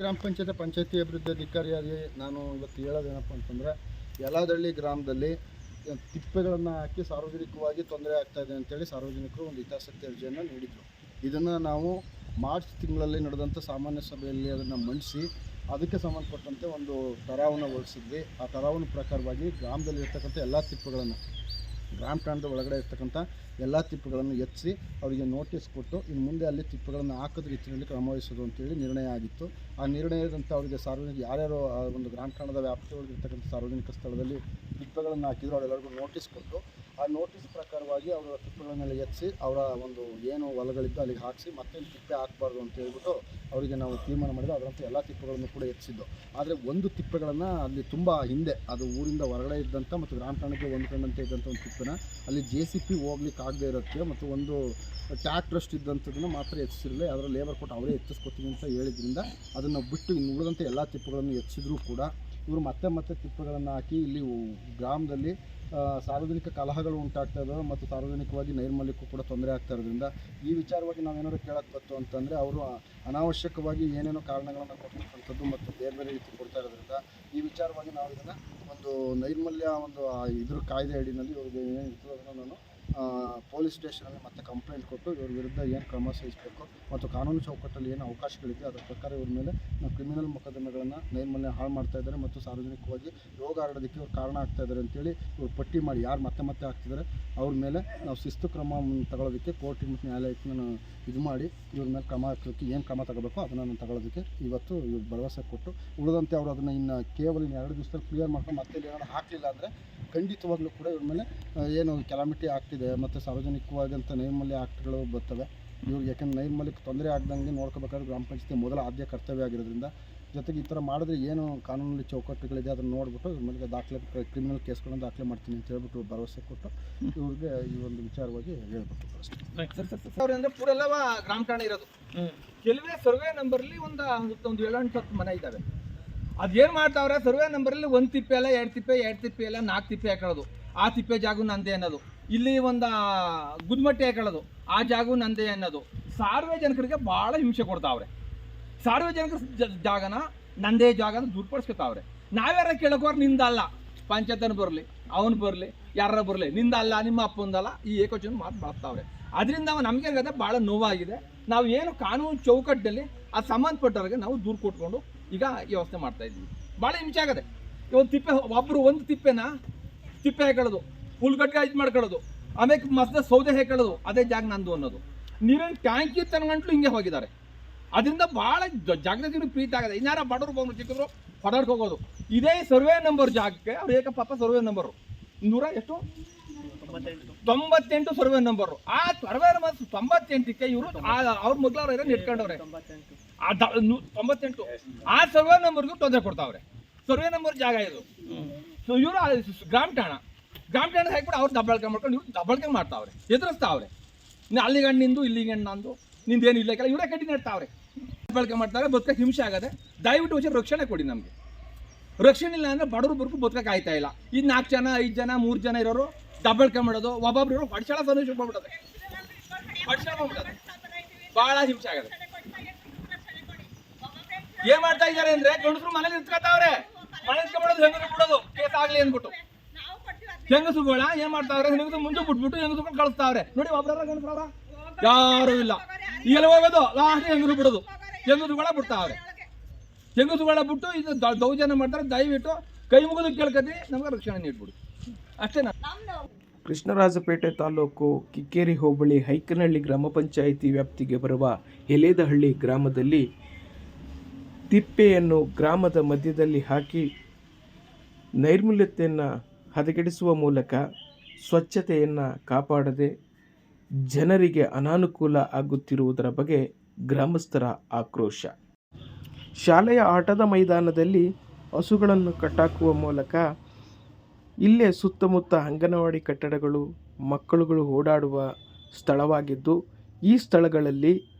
ಗ್ರಾಮ ಪಂಚಾಯತ್ ಪಂಚಾಯತಿ ಅಭಿವೃದ್ಧಿ ಅಧಿಕಾರಿಯಾಗಿ ನಾನು ಇವತ್ತು ಹೇಳೋದೇನಪ್ಪ ಅಂತಂದರೆ ಯಲಾದಳ್ಳಿ ಗ್ರಾಮದಲ್ಲಿ ತಿಪ್ಪೆಗಳನ್ನು ಹಾಕಿ ಸಾರ್ವಜನಿಕವಾಗಿ ತೊಂದರೆ ಆಗ್ತಾ ಇದೆ ಅಂತೇಳಿ ಸಾರ್ವಜನಿಕರು ಒಂದು ಹಿತಾಸಕ್ತಿ ಅರ್ಜಿಯನ್ನು ನೀಡಿದರು. ಇದನ್ನು ನಾವು ಮಾರ್ಚ್ ತಿಂಗಳಲ್ಲಿ ನಡೆದಂಥ ಸಾಮಾನ್ಯ ಸಭೆಯಲ್ಲಿ ಅದನ್ನು ಮಂಡಿಸಿ ಅದಕ್ಕೆ ಸಂಬಂಧಪಟ್ಟಂತೆ ಒಂದು ತರಾವನ್ನು ಹೊರಡಿಸಿದ್ವಿ ಆ ತರಾವಿನ ಪ್ರಕಾರವಾಗಿ ಗ್ರಾಮದಲ್ಲಿ ಇರ್ತಕ್ಕಂಥ ಎಲ್ಲ ತಿಪ್ಪೆಗಳನ್ನು ಗ್ರಾಮ ಠಾಣದ ಒಳಗಡೆ ಇರ್ತಕ್ಕಂಥ ಎಲ್ಲ ತಿಪ್ಪುಗಳನ್ನು ಎತ್ತಿಸಿ ಅವರಿಗೆ ನೋಟಿಸ್ ಕೊಟ್ಟು, ಇನ್ನು ಮುಂದೆ ಅಲ್ಲಿ ತಿಪ್ಪುಗಳನ್ನು ಹಾಕೋದ್ರ ರೀತಿಯಲ್ಲಿ ಕ್ರಮ ವಹಿಸೋದು ಅಂತೇಳಿ ನಿರ್ಣಯ ಆಗಿತ್ತು. ಆ ನಿರ್ಣಯದಂಥ ಅವರಿಗೆ ಸಾರ್ವಜನಿಕ, ಯಾರ್ಯಾರು ಆ ಒಂದು ಗ್ರಾಮ ಠಾಣದ ವ್ಯಾಪ್ತಿಯೊಳಗಿರ್ತಕ್ಕಂಥ ಸಾರ್ವಜನಿಕ ಸ್ಥಳದಲ್ಲಿ ತಿಪ್ಪುಗಳನ್ನು ಹಾಕಿದ್ರು, ಅವರೆಲ್ಲರಿಗೂ ನೋಟಿಸ್ ಕೊಟ್ಟು ಆ ನೋಟಿಸ್ ಪ್ರಕಾರವಾಗಿ ಅವರ ತಿಪ್ಪೆಗಳನ್ನೆಲ್ಲ ಎತ್ತಿಸಿ ಅವರ ಒಂದು ಏನು ಹೊಲಗಳಿದ್ದು ಅಲ್ಲಿಗೆ ಹಾಕಿಸಿ ಮತ್ತೆ ತಿಪ್ಪೆ ಹಾಕಬಾರ್ದು ಅಂತ ಹೇಳ್ಬಿಟ್ಟು ಅವರಿಗೆ ನಾವು ತೀರ್ಮಾನ ಮಾಡಿದ್ದು ಅದರಂತೆ ಎಲ್ಲ ತಿಪ್ಪೆಗಳನ್ನು ಕೂಡ ಎತ್ತಿಸಿದ್ದು ಆದರೆ ಒಂದು ತಿಪ್ಪೆಗಳನ್ನು ಅಲ್ಲಿ ತುಂಬ ಹಿಂದೆ, ಅದು ಊರಿಂದ ಹೊರಗಡೆ ಇದ್ದಂಥ ಮತ್ತು ಗ್ರಾಮ ಒಂದು ಹೊಂದ್ಕೊಂಡಂತೆ ಇದ್ದಂಥ ಒಂದು ತಿಪ್ಪೆನ ಅಲ್ಲಿ ಜೆ ಸಿ ಪಿ ಹೋಗ್ಲಿಕ್ಕೆ ಆಗದೆ ಇರೋಕ್ಕೆ ಮತ್ತು ಒಂದು ಟ್ಯಾಕ್ಟ್ರಸ್ಟ್ ಇದ್ದಂಥದ್ದನ್ನು ಮಾತ್ರ ಎತ್ತಿಸಿರಲಿಲ್ಲ. ಅದರ ಲೇಬರ್ ಕೊಟ್ಟು ಅವರೇ ಎತ್ತಿಸ್ಕೊತೀವಿ ಅಂತ ಹೇಳಿದ್ರಿಂದ ಅದನ್ನು ಬಿಟ್ಟು ಇನ್ನು ಉಳಿದಂಥ ಎಲ್ಲ ತಿಪ್ಪುಗಳನ್ನು ಎತ್ತಿಸಿದ್ರೂ ಕೂಡ ಇವರು ಮತ್ತೆ ಮತ್ತೆ ತಿಪ್ಪೆಗಳನ್ನು ಹಾಕಿ ಇಲ್ಲಿ ಗ್ರಾಮದಲ್ಲಿ ಸಾರ್ವಜನಿಕ ಕಲಹಗಳು ಉಂಟಾಗ್ತಾ ಇದ್ದಾವೆ ಮತ್ತು ಸಾರ್ವಜನಿಕವಾಗಿ ನೈರ್ಮಲ್ಯಕ್ಕೂ ಕೂಡ ತೊಂದರೆ ಆಗ್ತಾ ಇರೋದ್ರಿಂದ ಈ ವಿಚಾರವಾಗಿ ನಾವೇನಾದ್ರು ಕೇಳಕ್ಕೆ ಬಂತು ಅಂತಂದರೆ ಅವರು ಅನಾವಶ್ಯಕವಾಗಿ ಏನೇನೋ ಕಾರಣಗಳನ್ನು ಕೊಡ್ತಕ್ಕಂಥದ್ದು ಮತ್ತು ಬೇರೆ ಬೇರೆ ರೀತಿ ಕೊಡ್ತಾ ಇರೋದ್ರಿಂದ ಈ ವಿಚಾರವಾಗಿ ನಾವು ಇದನ್ನು ಒಂದು ನೈರ್ಮಲ್ಯ ಒಂದು ಇದ್ರ ಕಾಯ್ದೆ ಅಡಿನಲ್ಲಿ ಇವ್ರಿಗೆ ಏನೇನು ಇರ್ತದೆ ಅದನ್ನು ನಾನು ಪೊಲೀಸ್ ಸ್ಟೇಷನಲ್ಲಿ ಮತ್ತೆ ಕಂಪ್ಲೇಂಟ್ ಕೊಟ್ಟು ಇವ್ರ ವಿರುದ್ಧ ಏನು ಕ್ರಮ ಸಹಿಸಬೇಕು ಮತ್ತು ಕಾನೂನು ಚೌಕಟ್ಟಲ್ಲಿ ಏನು ಅವಕಾಶಗಳಿದೆ ಅದರ ಪ್ರಕಾರ ಇವ್ರ ಮೇಲೆ ನಾವು ಕ್ರಿಮಿನಲ್ ಮೊಕದ್ದಮೆಗಳನ್ನು ನೈರ್ಮಲ್ಯ ಹಾಳು ಮಾಡ್ತಾ ಇದ್ದಾರೆ ಮತ್ತು ಸಾರ್ವಜನಿಕವಾಗಿ ರೋಗ ಹರಡೋದಕ್ಕೆ ಇವ್ರು ಕಾರಣ ಆಗ್ತಾ ಇದ್ದಾರೆ ಅಂತೇಳಿ ಇವ್ರು ಪಟ್ಟಿ ಮಾಡಿ ಯಾರು ಮತ್ತೆ ಮತ್ತೆ ಆಗ್ತಿದ್ದಾರೆ ಅವ್ರ ಮೇಲೆ ನಾವು ಶಿಸ್ತು ಕ್ರಮ ತಗೊಳ್ಳೋದಕ್ಕೆ ಕೋರ್ಟಿಗೆ ಮತ್ತು ನ್ಯಾಯಾಲಯಕ್ಕೆ ನಾನು ಇದು ಮಾಡಿ ಇವ್ರ ಮೇಲೆ ಕ್ರಮ ಹಾಕೋದಕ್ಕೆ ಏನು ಕ್ರಮ ತಗೋಬೇಕು ಅದನ್ನು ನಾನು ತಗೊಳ್ಳೋದಕ್ಕೆ ಇವತ್ತು ಇವ್ರು ಭರವಸೆ ಕೊಟ್ಟು ಉಳಿದಂತೆ ಅವರು ಅದನ್ನು ಇನ್ನು ಕೇವಲ ಇನ್ನು ಎರಡು ದಿವಸದಲ್ಲಿ ಕ್ಲಿಯರ್ ಮಾಡ್ಕೊಂಡು ಮತ್ತೆ ಏನಾದ್ರು ಹಾಕಲಿಲ್ಲ ಅಂದರೆ ಖಂಡಿತವಾಗ್ಲೂ ಕೂಡ ಇವ್ರ ಮೇಲೆ ಏನು ಕೆಲಾಮಿಟಿ ಆಗ್ತಿದೆ ಮತ್ತು ಸಾರ್ವಜನಿಕವಾದಂಥ ನೈರ್ಮಲ್ಯ ಆಕ್ಟ್ಗಳು ಬರ್ತವೆ. ಇವ್ರಿಗೆ ಯಾಕಂದ್ರೆ ನೈರ್ಮಲ್ಯಕ್ಕೆ ತೊಂದರೆ ಆಗ್ದಂಗೆ ನೋಡ್ಕೋಬೇಕಾದ್ರೆ ಗ್ರಾಮ ಪಂಚಾಯತಿ ಮೊದಲ ಆದ್ಯ ಕರ್ತವ್ಯ ಆಗಿರೋದ್ರಿಂದ ಜೊತೆಗೆ ಈ ಥರ ಮಾಡಿದ್ರೆ ಏನು ಕಾನೂನಲ್ಲಿ ಚೌಕಟ್ಟುಗಳಿದೆ ಅದನ್ನು ನೋಡಿಬಿಟ್ಟು ಮೇಲೆ ದಾಖಲೆ ಕ್ರಿಮಿನಲ್ ಕೇಸ್ಗಳನ್ನು ದಾಖಲೆ ಮಾಡ್ತೀನಿ ಅಂತ ಹೇಳ್ಬಿಟ್ಟು ಭರವಸೆ ಕೊಟ್ಟು ಇವ್ರಿಗೆ ಈ ಒಂದು ವಿಚಾರವಾಗಿ ಹೇಳ್ಬಿಟ್ಟು ಸರ್ ಅವ್ರಂದ್ರೆ ಪೂರೆಲ್ಲವ ಗ್ರಾಮ ಠಾಣೆ ಇರೋದು. ಕೆಲವೇ ಸರ್ವೆ ನಂಬರ್ಲಿ ಒಂದು ಒಂದು ಏಳು ಎಂಟು ಹತ್ತು ಮನೆ ಇದ್ದಾವೆ ಅದೇನು ಮಾಡ್ತಾವ್ರೆ ಸರ್ವೆ ನಂಬರಲ್ಲಿ ಒಂದು ತಿಪ್ಪೆ ಅಲ್ಲ ಎರಡು ತಿಪ್ಪೆ ಎರಡು ತಿಪ್ಪೆ ಅಲ್ಲ ನಾಲ್ಕು ತಿಪ್ಪೆ ಹಾಕೋದು ಆ ತಿಪ್ಪೆ ಜಾಗ ನಂದೇ ಅನ್ನೋದು. ಇಲ್ಲಿ ಒಂದು ಗುದ್ಮಟ್ಟೆ ಹಾಕೊಳ್ಳೋದು ಆ ಜಾಗ ನಂದೇ ಅನ್ನೋದು. ಸಾರ್ವಜನಿಕರಿಗೆ ಭಾಳ ಹಿಂಸೆ ಕೊಡ್ತಾವ್ರೆ. ಸಾರ್ವಜನಿಕರ ಜಾಗನ ನಂದೇ ಜಾಗನ ದುರ್ಪಡಿಸ್ಕೊತಾವ್ರೆ. ನಾವ್ಯಾರ ಕೇಳಕೋರ್ನಿಂದ ಅಲ್ಲ ಪಂಚಾಯತನ ಬರಲಿ, ಅವನು ಬರಲಿ ಯಾರ ಬರಲಿ ನಿಂದ ಅಲ್ಲ ನಿಮ್ಮ ಅಪ್ಪಂದಲ್ಲ ಈ ಏಕೋಚನ ಮಾತು ಬಳಸ್ತಾವ್ರೆ. ಅದರಿಂದ ನಮಗೆ ಆಗದೆ ಭಾಳ ನೋವಾಗಿದೆ. ನಾವು ಏನು ಕಾನೂನು ಚೌಕಟ್ಟಲ್ಲಿ ಅದು ಸಂಬಂಧಪಟ್ಟವ್ರಿಗೆ ನಾವು ದೂರು ಕೊಟ್ಕೊಂಡು ಈಗ ವ್ಯವಸ್ಥೆ ಮಾಡ್ತಾ ಇದ್ದೀವಿ. ಭಾಳ ಹಿಂಸೆ ಆಗದೆ. ಒಂದು ತಿಪ್ಪೆ ಒಬ್ಬರು ಒಂದು ತಿಪ್ಪೆನ, ತಿಪ್ಪೆ ಹಾಕೊಳ್ಳೋದು ಹುಲ್ಗಟ್ಗೆ ಇದು ಮಾಡ್ಕೊಳ್ಳೋದು. ಆಮೇಲೆ ಮಸ್ದ ಸೌದೆ ಹೇಳೋದು ಅದೇ ಜಾಗ ನಂದು ಅನ್ನೋದು. ನೀರಿನ ಟ್ಯಾಂಕಿ ತನಗಂಟ್ಲು ಹಿಂಗೆ ಹೋಗಿದ್ದಾರೆ. ಅದರಿಂದ ಭಾಳ ಜಾಗೃತಿ ಪ್ರೀತಿ ಆಗಿದೆ. ಇನ್ನಾರ ಬಡವರು ಬಂದ್ರು ಚಿಕ್ಕದ್ರು ಹೊಡಾಡ್ಕ್ ಹೋಗೋದು. ಇದೇ ಸರ್ವೆ ನಂಬರ್ ಜಾಗಕ್ಕೆ ಅವ್ರು ಏಕ ಸರ್ವೆ ನಂಬರು ನೂರ ಎಷ್ಟು? ತೊಂಬತ್ತೆಂಟು ಸರ್ವೆ ನಂಬರು ಆ ಸರ್ವೆ ನಂಬರ್ ತೊಂಬತ್ತೆಂಟಕ್ಕೆ ಇವರು ಅವ್ರ ಮೊದ್ಲವ್ರ ನಿಟ್ಕೊಂಡವ್ರೆ ತೊಂಬತ್ತೆಂಟು. ಆ ಸರ್ವೆ ನಂಬರ್ಗೂ ತೊಂದರೆ ಕೊಡ್ತಾವ್ರೆ. ಸರ್ವೆ ನಂಬರ್ ಜಾಗ ಇದು. ಸೊ ಇವರು ಗ್ರಾಮ ಠಾಣ. ಗ್ರಾಮ ಹಾಕ್ಬಿಟ್ಟು ಅವ್ರು ದಬ್ಬಾಳಿಕೆ ಮಾಡ್ಕೊಂಡು ಇವ್ರು ದಬ್ಬಾಳಿಕೆ ಮಾಡ್ತಾವ್ರೆ, ಎದುರಿಸ್ತಾವ್ರೆ. ನೀ ಅಲ್ಲಿಗೆ ನಿಂದು ಇಲ್ಲಿಗೆ ಹಣ್ಣು ನಂದು ನಿಂದೇನು ಇಲ್ಲ ಇವರೇ ಕಟ್ಟಿ ನೆಡ್ತಾವ್ರೆ ದಬ್ಬಾಳಿಕೆ ಮಾಡ್ತಾರೆ, ಬದುಕಕ್ಕೆ ಹಿಂಸೆ ಆಗದೆ, ದಯವಿಟ್ಟು ವಿಷಯ ರಕ್ಷಣೆ ಕೊಡಿ ನಮಗೆ. ರಕ್ಷಣೆ ಇಲ್ಲ ಅಂದ್ರೆ ಬಡವರು ಬರ್ಕು ಬದುಕಕ್ಕೆ ಆಯ್ತಾ ಇಲ್ಲ. ಈ ನಾಲ್ಕು ಜನ, ಐದು ಜನ, ಮೂರು ಜನ ಇರೋರು ದಬ್ಬಾಳಿಕೆ ಮಾಡೋದು, ಒಬ್ಬೊಬ್ರು ಇರೋ ಹೊಡ್ಸಳ ಸಂದೇಶ ಹೋಗ್ಬಿಡೋದು ಭಾಳ ಹಿಂಸೆ ಆಗದೆ. ಏನ್ ಮಾಡ್ತಾ ಇದಾರೆ ಅಂದ್ರೆ ಗಂಡಸರು ಮನೇಲಿ ನಿಂತ್ಕೊತಾವ್ರೆ ಮನೇಲಿ ನಿಂತ್ಕೊಂಡ್ಬಿಡೋದು ಹೆಂಗ್ ಬಿಡೋದು ಕೇಸ್ ಅಂದ್ಬಿಟ್ಟು. ಹೆಂಗಸುಗಳ ಏನ್ ಮಾಡ್ತಾವ್ರೆ? ಹೆಂಗಸು ಮುಂಚೆ ಬಿಟ್ಬಿಟ್ಟು ಹೆಂಗಸುಗಳು ಕಳಿಸ್ತಾವ್ರೆ. ನೋಡಿ ಒಬ್ರ ಗಂಡಸ್ರವ್ರ? ಯಾರು ಇಲ್ಲ. ಈಗೆಲ್ಲ ಹೋಗೋದು? ಲಾಸ್ಟ್ ಹೆಂಗಸು ಬಿಡೋದು. ಹೆಂಗಸುಗಳ ಬಿಡ್ತಾವ್ರೆ. ಹೆಂಗಸುಗಳ ಬಿಟ್ಟು ಇದು ದ- ದೌರ್ಜನ್ಯ ಮಾಡ್ತಾರೆ. ದಯವಿಟ್ಟು ಕೈ ಮುಗಿದು ಕೇಳ್ಕತಿ ನಮ್ಗೆ ರಕ್ಷಣೆ ನೀಡ್ಬಿಡು. ಅಷ್ಟೇ ಕೃಷ್ಣರಾಜಪೇಟೆ ತಾಲೂಕು ಕಿಕ್ಕೇರಿ ಹೋಬಳಿ ಹೈಕನಹಳ್ಳಿ ಗ್ರಾಮ ಪಂಚಾಯಿತಿ ವ್ಯಾಪ್ತಿಗೆ ಬರುವ ಎಲೆದಹಳ್ಳಿ ಗ್ರಾಮದಲ್ಲಿ ತಿಪ್ಪೆಯನ್ನು ಗ್ರಾಮದ ಮಧ್ಯದಲ್ಲಿ ಹಾಕಿ ನೈರ್ಮಲ್ಯತೆಯನ್ನು ಹದಗೆಡಿಸುವ ಮೂಲಕ ಸ್ವಚ್ಛತೆಯನ್ನು ಕಾಪಾಡದೆ ಜನರಿಗೆ ಅನಾನುಕೂಲ ಆಗುತ್ತಿರುವುದರ ಬಗ್ಗೆ ಗ್ರಾಮಸ್ಥರ ಆಕ್ರೋಶ. ಶಾಲೆಯ ಆಟದ ಮೈದಾನದಲ್ಲಿ ಹಸುಗಳನ್ನು ಕಟ್ಟಾಕುವ ಮೂಲಕ ಇಲ್ಲೇ ಸುತ್ತಮುತ್ತ ಅಂಗನವಾಡಿ ಕಟ್ಟಡಗಳು, ಮಕ್ಕಳುಗಳು ಓಡಾಡುವ ಸ್ಥಳವಾಗಿದ್ದು, ಈ ಸ್ಥಳಗಳಲ್ಲಿ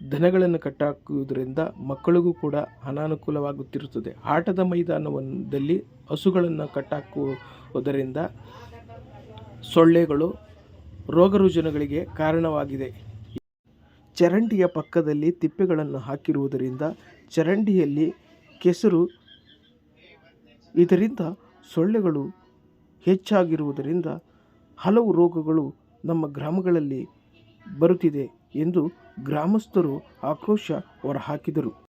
ದನಗಳನ್ನು ಕಟ್ಟಾಕುವುದರಿಂದ ಮಕ್ಕಳಿಗೂ ಕೂಡ ಅನಾನುಕೂಲವಾಗುತ್ತಿರುತ್ತದೆ. ಆಟದ ಮೈದಾನದಲ್ಲಿ ಹಸುಗಳನ್ನು ಕಟ್ಟಾಕುವುದರಿಂದ ಸೊಳ್ಳೆಗಳು ರೋಗ ರುಜಿನಗಳಿಗೆ ಕಾರಣವಾಗಿದೆ. ಚರಂಡಿಯ ಪಕ್ಕದಲ್ಲಿ ತಿಪ್ಪೆಗಳನ್ನು ಹಾಕಿರುವುದರಿಂದ ಚರಂಡಿಯಲ್ಲಿ ಕೆಸರು ಇದರಿಂದ ಸೊಳ್ಳೆಗಳು ಹೆಚ್ಚಾಗಿರುವುದರಿಂದ ಹಲವು ರೋಗಗಳು ನಮ್ಮ ಗ್ರಾಮಗಳಲ್ಲಿ ಬರುತ್ತಿದೆ ಎಂದು ಗ್ರಾಮಸ್ಥರು ಆಕ್ರೋಶ ಹೊರಹಾಕಿದರು.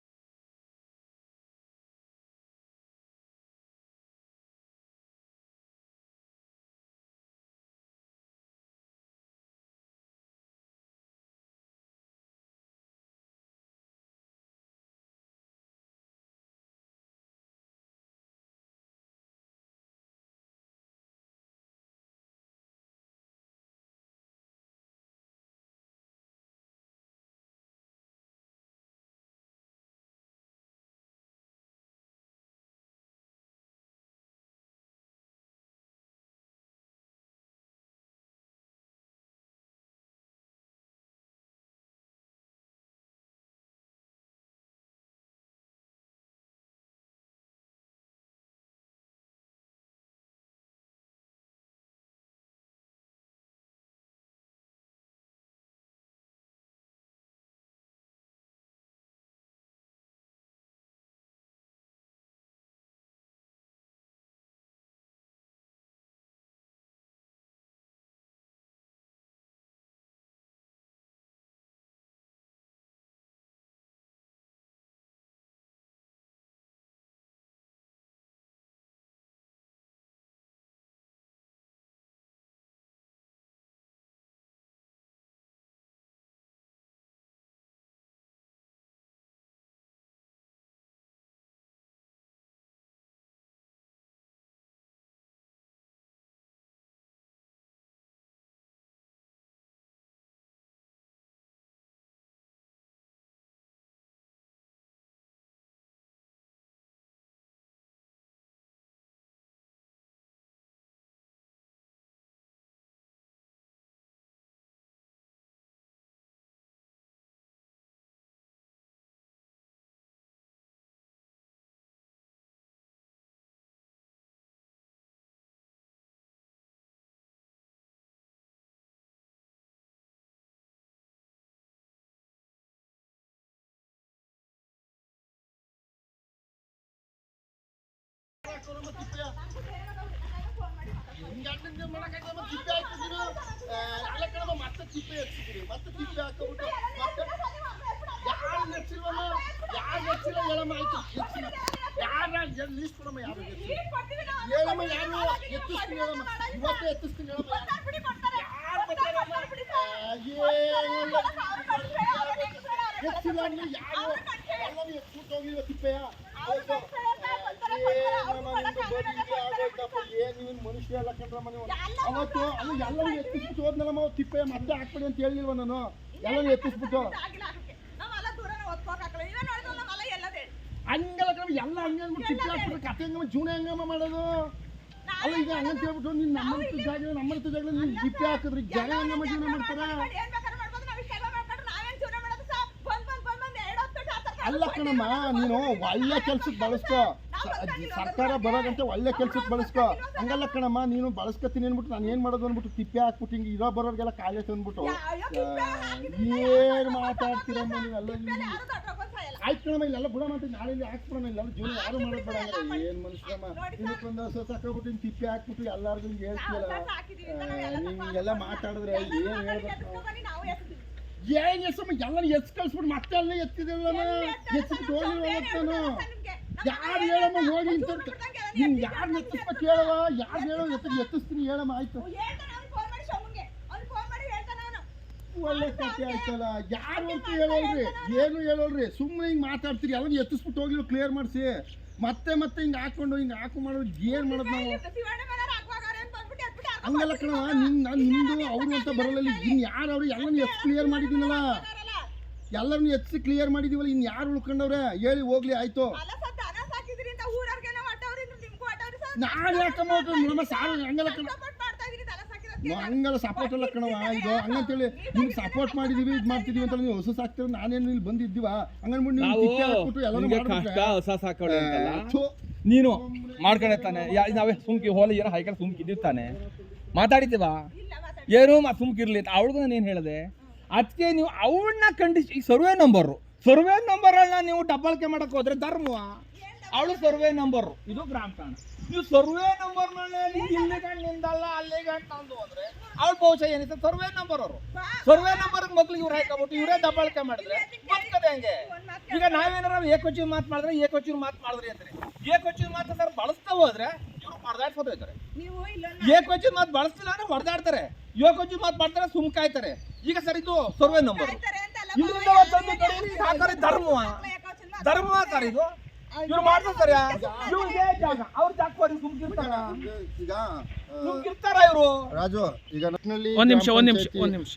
ಮತ್ತೆ ತಿಪ್ಪೆ ಎತ್ಸಿದ್ರಿ ಮತ್ತೆ ತಿಪ್ಪೆ ಹಾಕೋಬಿಟ್ಟು ಮತ್ತೆ ಯಾರು ನೆಚ್ಚಿಲ್ವಮ್ಮ ಯಾರು ನೆಚ್ಚಿಲ್ಲ ಆಯ್ತು ಎಚ್ಚಿಲ್ಲ ಯಾರು ಲೀಸ್ಟ್ ಕೊಡಮ್ಮ ಯಾರು ಹೇಳಮ್ಮ, ಯಾರು ಎತ್ತಿಸ್ತೀನಿ ಹೇಳಮ್ಮ. ಇವತ್ತೇ ಎತ್ತಿಸ್ತೀನಿ ಹೇಳಮ್ಮ ಯಾರು ಬರ್ತಾರಮ್ಮ ಏನಿಲ್ಲ ಎತ್ತಿಲ್ಲ ಅಂದ್ರೆ ಯಾರು ಎಲ್ಲರೂ ಎತ್ಬಿಟ್ಟು ಹೋಗಿಲ್ವ ತಿಪ್ಪೆಯ ಆಯ್ತು ಏನಮ್ಮ ನಿಮ್ದು ಬರೀ ಇದೆ ಏನ್ ಮನುಷ್ಯ ಎಲ್ಲ ಕಣ್ರಮ್ಮ ನೀವು ಅವತ್ತು ಅದು ಎಲ್ಲರೂ ಎತ್ತಿಸ್ಬಿಟ್ಟು ಹೋದ್ನಲ್ಲಮ್ಮ ಅವ್ ತಿಪ್ಪೆ ಮತ್ತೆ ಹಾಕ್ಬಿಡಿ ಅಂತ ಹೇಳಿಲ್ವ ನಾನು. ಎಲ್ಲರೂ ಎತ್ತಿಸ್ಬಿಟ್ಟು. ಹಂಗಲ್ಲ ಕಣ ಎಲ್ಲ ಹಂಗೆ ಅಂದ್ಬಿಟ್ಟು ತಿಪ್ಪೆ ಹಾಕ್ಬಿಟ್ಟು ಕತೆ ಹಂಗಮ್ಮ ಜೀವನ ಹೆಂಗಮ್ಮ ಮಾಡೋದು. ಅಲ್ಲ ಈಗ ಹಂಗಂತ ಹೇಳ್ಬಿಟ್ಟು ನೀನ್ ನಮ್ಮ ಜಾಗ ನಮ್ಮ ಜಾಗ ನೀನ್ ತಿಪ್ಪೆ ಹಾಕಿದ್ರೆ ಜನ ಹಂಗಮ್ಮ ಜೀವನ ಮಾಡ್ತಾರ. ಅಲ್ಲ ಕಣಮ್ಮ ನೀನು ಒಳ್ಳೆ ಕೆಲ್ಸಕ್ಕೆ ಬಳಸ್ಕೋ. ಸರ್ಕಾರ ಬರೋದಂತೆ ಒಳ್ಳೆ ಕೆಲ್ಸಕ್ಕೆ ಬಳಸ್ಕೊ. ಹಂಗಲ್ಲ ಕಣಮ್ಮ ನೀನು ಬಳಸ್ಕೊತೀನಿ ಅನ್ಬಿಟ್ಟು ನಾನು ಏನು ಮಾಡೋದು ಅಂದ್ಬಿಟ್ಟು ತಿಪ್ಪೆ ಹಾಕ್ಬಿಟ್ಟು ಹಿಂಗೆ ಇರೋ ಬರೋರಿಗೆಲ್ಲ ಕಾಲೇ ತಂದ್ಬಿಟ್ಟು. ಏನು ಮಾತಾಡ್ತೀರಮ್ಮ ನೀವೆಲ್ಲ ಇಲ್ಲಿ? ಆಯ್ತು ಕಣಮ್ಮ ಇಲ್ಲೆಲ್ಲ ಬಿಡ ಮಾತು ನಾಳೆ ಇಲ್ಲಿ ಹಾಕ್ಬಿಡೋಣ ಇಲ್ಲೆಲ್ಲ ಜೀವನ ಯಾರು ಮಾಡೋದು ಬೇಡ ಏನು ಮನುಷ್ಯಮ್ಮ ಇದಕ್ಕೊಂದು ಹೊಸ ಸಾಕಾಗ್ಬಿಟ್ಟು ಹಿಂಗೆ ತಿಪ್ಪೆ ಹಾಕ್ಬಿಟ್ಟು ಎಲ್ಲಾರ್ಗು ಹಿಂಗೆ ಹಿಂಗೆಲ್ಲ ಮಾತಾಡಿದ್ರೆ ಏನು ಹೇಳ್ಬೇಕು? ಏನ್ ಎಸ್ ಎಲ್ಲ ಎಸ್ ಕಳ್ಸ್ಬಿಟ್ಟು ಮತ್ತೆ ಅಲ್ಲೇ ಎತ್ತಿದಿಲ್ಲ ಎತ್ತಿಬಿಟ್ಟು ಹೋಗಿಲ್ವ ನಾನು? ಯಾರು ಹೇಳಮ್ಮ ಹೋಗಿ ಅಂತ ನಿನ್ ಯಾರು ಎತ್ತಿಸ್ಬೇಕು ಕೇಳವ ಯಾರು ಹೇಳೋ ಎತ್ತ ಎತ್ತಿಸ್ತೀನಿ ಹೇಳಮ್ಮ ಆಯ್ತು. ಒಳ್ಳೆ ಕಥೆ ಆಯ್ತಲ್ಲ. ಯಾರು ಅಂತ ಹೇಳೋಲ್ರಿ? ಏನು ಹೇಳೋಲ್ರಿ? ಸುಮ್ಮನೆ ಹಿಂಗೆ ಮಾತಾಡ್ತೀರಿ. ಎಲ್ಲ ಎತ್ತಿಸ್ಬಿಟ್ಟು ಹೋಗಿಲ್ಲ ಕ್ಲಿಯರ್ ಮಾಡಿಸಿ. ಮತ್ತೆ ಮತ್ತೆ ಹಿಂಗೆ ಹಾಕೊಂಡು ಹಿಂಗೆ ಹಾಕು ಮಾಡೋದು ಏನು ಮಾಡೋದು ನಾವು? ಹಂಗಲ್ಲ ಕಣವ ನಿನ್ ನಾನು ನಿಂದು ಅವ್ರು ಅಂತ ಬರಲ್ಲ ಇನ್ ಯಾರು ಅವ್ರು? ಎಲ್ಲನೂ ಎತ್ತು ಕ್ಲಿಯರ್ ಮಾಡಿದ್ದೀನಲ್ಲ ಎಲ್ಲರನ್ನು ಎತ್ಸಿ ಕ್ಲಿಯರ್ ಮಾಡಿದೀವಲ್ಲ ಇನ್ ಯಾರು ಉಳ್ಕೊಂಡವ್ರೆ? ಹೇಳಿ ಹೋಗ್ಲಿ ಆಯ್ತು. ನಾನು ಯಾಕಮ್ಮ? ನಮ್ಮ ಸಾಲ ಹಂಗಲ್ಲ ಕಣ ಹಂಗಲ್ಲ ಸಪೋರ್ಟ್ ಅಲ್ಲ ಕಣವ ಇದು ಹಂಗಂತೇಳಿ ನಿಮ್ಗೆ ಸಪೋರ್ಟ್ ಮಾಡಿದೀವಿ ಇದು ಮಾಡ್ತಿದೀವಿ ಅಂತ ನೀವು ಹೊಸ ಸಾಕ್ತೀರ ನಾನೇನು ಇಲ್ಲಿ ಬಂದಿದ್ದೀವ? ಹಂಗನ್ಬಿಟ್ಟು ನೀವು ಎಲ್ಲನೂ ಕಷ್ಟ ಹೊಸ ಸಾಕೋಳಿ ಅಂತಲ್ಲ? ನೀನು ಮಾಡ್ಕೊಂಡೆ ತಾನೆ. ಯಾ- ನಾವೇ ಸುಮ್ಕಿ ಹೋಲಿ ಏನೋ ಹೈಕಲ್ ಸುಮ್ಕಿದ್ದೀವಿ ತಾನೆ. ಮಾತಾಡಿದ್ದೀವ? ಏನು ಸುಮ್ಕಿರ್ಲಿ ಅಂತ. ಅವಳಿಗೂ ನಾನು ಏನು ಹೇಳಿದೆ? ಅದಕ್ಕೆ ನೀವು ಅವಳನ್ನ ಕಂಡಿಸಿ ಈ ಸರ್ವೆ ನಂಬರು. ಸರ್ವೆ ನಂಬರ್ಗಳನ್ನ ನೀವು ಡಬ್ಬಲ್ಕೆ ಮಾಡಕ್ ಹೋದ್ರೆ ಧರ್ಮ ಅವಳು ಸರ್ವೆ ನಂಬರ್. ಇದು ಗ್ರಾಮ ಕಾಣ ನೀವು ಸರ್ವೆ ನಂಬರ್ ಇಲ್ಲಿ ಗಂಡಿಂದಲ್ಲ ಅಲ್ಲಿ ಗಂಟ ಅಂದು ಹೋದ್ರೆ ಅವಳ ಬಹುಶಃ ಏನಿದೆ? ಸರ್ವೆ ನಂಬರ್ ಅವರು. ಸರ್ವೆ ನಂಬರ್ ಮಕ್ಳಿಗೆ ಇವ್ರು ಹಾಕಬಿಟ್ಟು ಇವರೇ ದಬ್ಬಾಳಿಕೆ ಮಾಡಿದ್ರೆ ಬರ್ತದೆ ಹೆಂಗೆ? ಈಗ ನಾವೇನಾರ ಏಕೋಚಿ ಮಾತು ಮಾಡಿದ್ರೆ ಏಕೊಚ್ಚಿ ಮಾತು ಮಾಡಿದ್ರಿ ಅಂದ್ರೆ. ಏಕೋಚಿ ಮಾತು ಸರ್ ಬಳಸ್ತಾ ಹೋದ್ರೆ ಇವ್ರು ಹೊಡೆದಾಡ್ಸೋದು ಹೋಯ್ತಾರೆ ಏಕೊಚ್ಚಿ ಮಾತು ಬಳಸ್ತಿಲ್ಲ ಅಂದ್ರೆ ಹೊಡೆದಾಡ್ತಾರೆ. ಏಕೊಚ್ಚಿ ಮಾತು ಮಾಡ್ತಾರೆ ಸುಮ್ ಕಾಯ್ತಾರೆ. ಈಗ ಸರ್ ಇದು ಸರ್ವೆ ನಂಬರ್. ಧರ್ಮ ಧರ್ಮ ಸರ್ ಇದು. ಇವ್ರು ಮಾಡ್ತಾರೆ ಇವ್ರಿಗೆ ಜಾಗ ಅವ್ರ ಜಾಗ ಸುಮ್ಕಿರ್ತಾರ. ಈಗ ಸುಮ್ಕಿರ್ತಾರ ಇವರು. ರಾಜು ಈಗ ಒಂದ್ ನಿಮಿಷ ಒಂದ್ ನಿಮಿಷ ಒಂದ್ ನಿಮಿಷ.